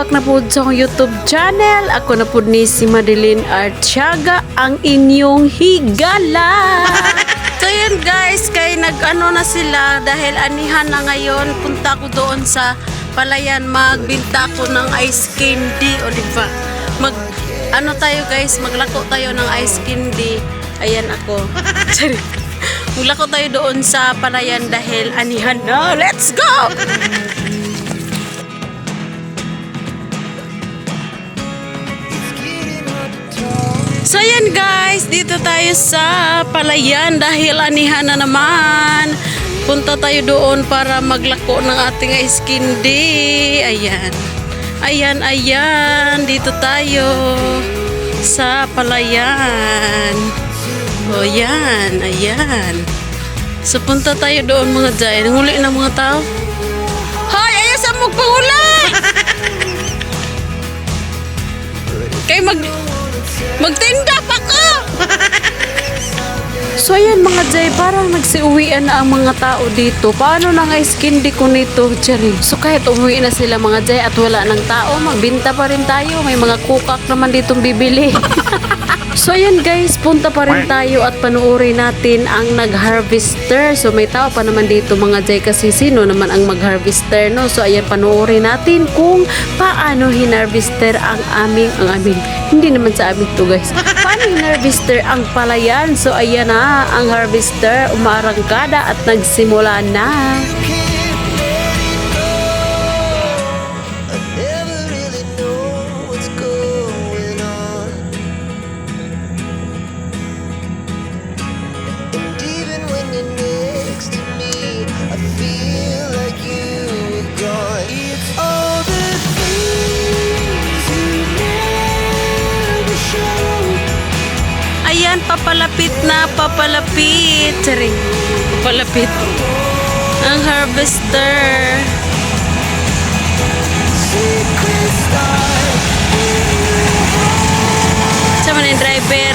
back na po sa akong YouTube channel. Ako na po ni si Madeline Artiaga, ang inyong higala. so yun guys, kay nag-ano na sila dahil anihan na ngayon. Punta ko doon sa palayan, magbinta ko ng ice candy. O diba? Mag, ano tayo guys, maglako tayo ng ice candy. Ayan ako. Sorry. Maglako tayo doon sa palayan dahil anihan na. Let's go! So yan guys, dito tayo sa palayan dahil anihan na naman. Punta tayo doon para maglako ng ating ice candy. Ayan. Ayan, ayan. Dito tayo sa palayan. O yan, ayan. So punta tayo doon mga jay. Nanguli na mga tao. Hoy, ayaw sa magpanguli! Kay mag... Magtinda pa ko! so ayan mga Jay, parang nagsiuwian na ang mga tao dito. Paano na nga iskindi ko nito, Jerry? So kahit umuwi na sila mga Jay at wala ng tao, magbinta pa rin tayo. May mga kukak naman ditong bibili. So ayan guys, punta pa rin tayo at panuorin natin ang nag-harvester. So may tao pa naman dito mga Jay kasi sino naman ang mag-harvester no? So ayan panuorin natin kung paano hinarvester ang aming, ang aming, hindi naman sa amin to guys. Paano hinarvester ang palayan? So ayan na, ang harvester umarangkada at nagsimula na. Papalapit na, papalapit. Charing, papalapit. Ang harvester. Secret stars Sa man yung driver.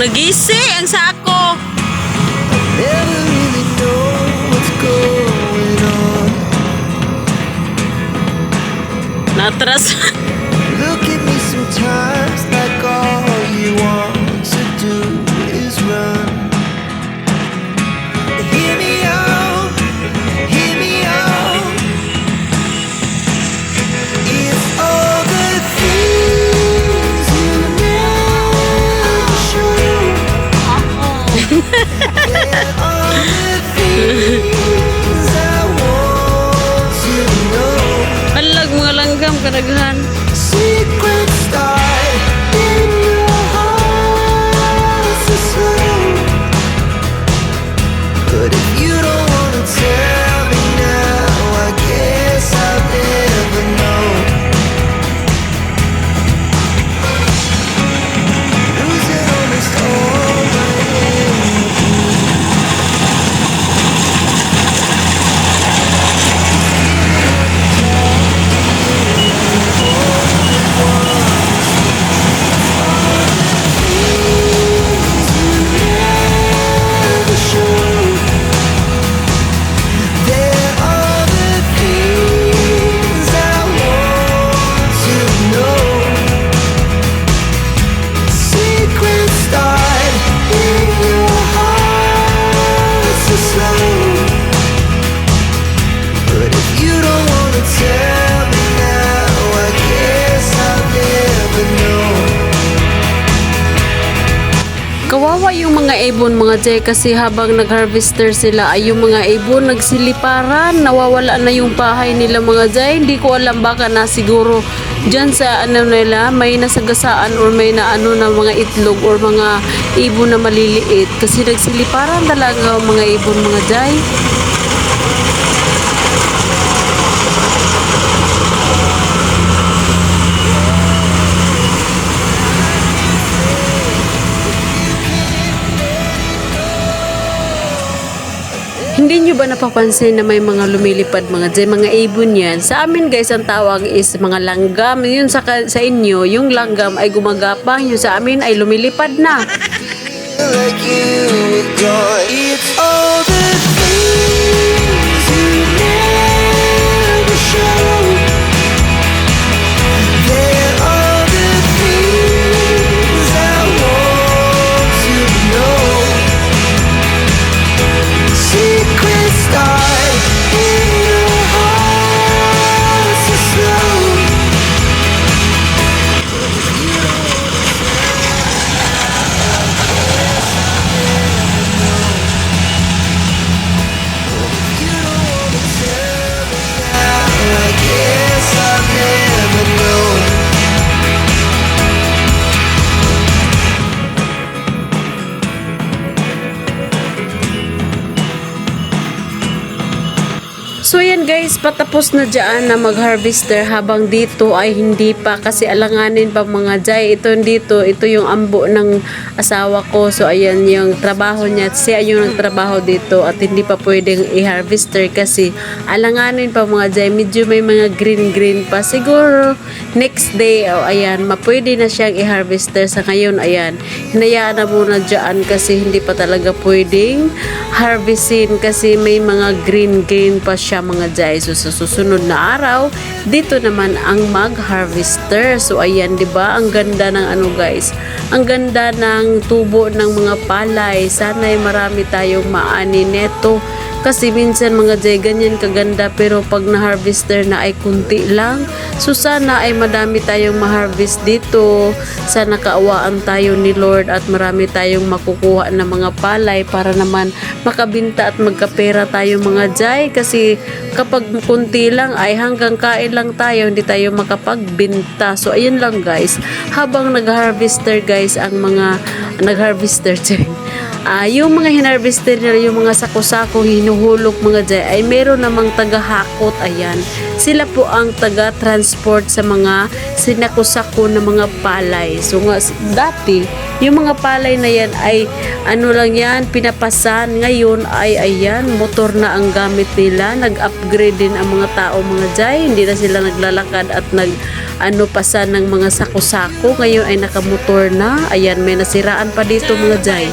Nagising sa sako, Natras. Kawawa yung mga ibon mga jay kasi habang nag-harvester sila ay yung mga ibon nagsiliparan, nawawala na yung bahay nila mga jay. Hindi ko alam baka na siguro dyan sa ano nila may nasagasaan or may naano na mga itlog or mga ibon na maliliit kasi nagsiliparan talaga mga ibon mga jay. Hindi nyo ba napapansin na may mga lumilipad mga dyan, mga ibon yan? Sa amin guys, ang tawag is mga langgam. Yun sa, sa inyo, yung langgam ay gumagapang. Yung sa amin ay lumilipad na. Guys, patapos na dyan na mag-harvester habang dito ay hindi pa kasi alanganin pa mga jay. Ito dito, ito yung ambo ng asawa ko. So ayan yung trabaho niya. Siya yung nagtrabaho dito at hindi pa pwedeng i-harvester kasi alanganin pa mga jay. Medyo may mga green-green pa. Siguro next day, oh, ayan, mapwede na siyang i-harvester sa ngayon. Ayan, hinayaan na muna dyan kasi hindi pa talaga pwedeng harvestin kasi may mga green-green pa siya mga jay. So sa susunod na araw, dito naman ang mag-harvester. So ayan, 'di ba? Ang ganda ng ano guys. Ang ganda ng tubo ng mga palay. Sana ay marami tayong maani neto. Kasi minsan mga jay, ganyan kaganda pero pag na-harvester na ay kunti lang. So sana ay madami tayong ma-harvest dito. Sana kaawaan tayo ni Lord at marami tayong makukuha na mga palay para naman makabinta at magkapera tayo mga jay. Kasi kapag kunti lang ay hanggang kain lang tayo, hindi tayo makapagbinta. So ayun lang guys. Habang nag-harvester guys ang mga nag-harvester ah, yung mga hinarvester nila, yung mga sako-sako, hinuhulog mga jay, ay meron namang taga-hakot, ayan. Sila po ang taga-transport sa mga sinako-sako na mga palay. So nga, dati, yung mga palay na yan ay ano lang yan, pinapasan. Ngayon ay ayan, motor na ang gamit nila. Nag-upgrade din ang mga tao mga jay. Hindi na sila naglalakad at nag ano pasan ng mga sako-sako. Ngayon ay nakamotor na. Ayan, may nasiraan pa dito mga jay.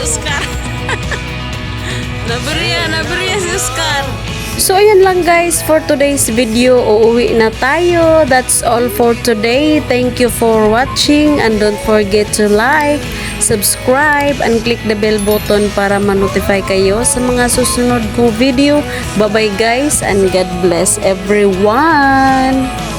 Oscar. nabiriya, nabiriya si Oscar. So, ayan lang guys for today's video. Uuwi na tayo. That's all for today. Thank you for watching and don't forget to like, subscribe, and click the bell button para ma-notify kayo sa mga susunod kong video. Bye-bye guys and God bless everyone!